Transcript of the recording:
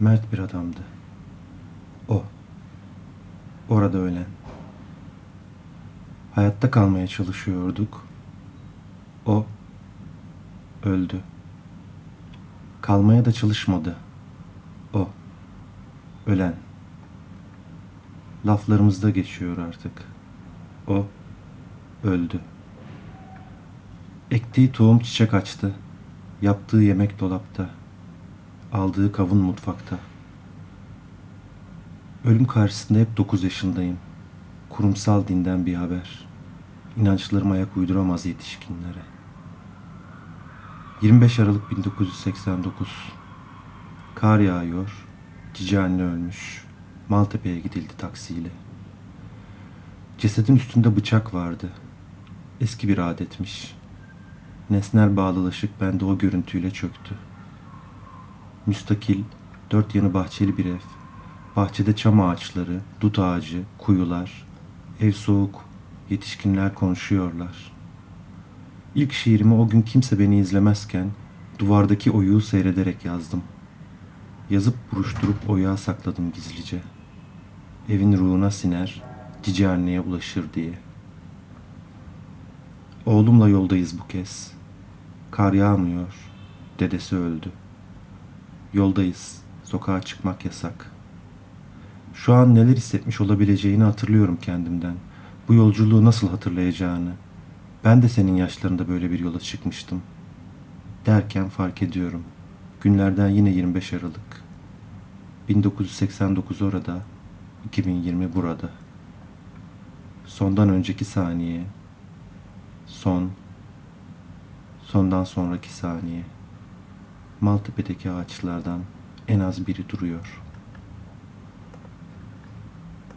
Mert bir adamdı. O. Orada ölen. Hayatta kalmaya çalışıyorduk. O öldü. Kalmaya da çalışmadı. O ölen. Laflarımızda geçiyor artık. O öldü. Ektiği tohum çiçek açtı. Yaptığı yemek dolapta. Aldığı kavun mutfakta. Ölüm karşısında hep 9 yaşındayım. Kurumsal dinden bir haber. İnançlarım ayak uyduramaz yetişkinlere. 25 Aralık 1989. Kar yağıyor. Cici anne ölmüş. Maltepe'ye gidildi taksiyle. Cesedin üstünde bıçak vardı. Eski bir adetmiş. Nesnel bağlılaşık bende o görüntüyle çöktü. Müstakil, dört yanı bahçeli bir ev. Bahçede çam ağaçları, dut ağacı, kuyular. Ev soğuk, yetişkinler konuşuyorlar. İlk şiirimi o gün kimse beni izlemezken duvardaki oyuğu seyrederek yazdım. Yazıp buruşturup oyuğa sakladım gizlice. Evin ruhuna siner, cici anneye ulaşır diye. Oğlumla yoldayız bu kez. Kar yağmıyor, dedesi öldü. Yoldayız, sokağa çıkmak yasak. Şu an neler hissetmiş olabileceğini hatırlıyorum kendimden. Bu yolculuğu nasıl hatırlayacağını. Ben de senin yaşlarında böyle bir yola çıkmıştım. Derken fark ediyorum. Günlerden yine 25 Aralık. 1989 orada, 2020 burada. Sondan önceki saniye, son, sondan sonraki saniye. Maltepe'deki ağaçlardan en az biri duruyor.''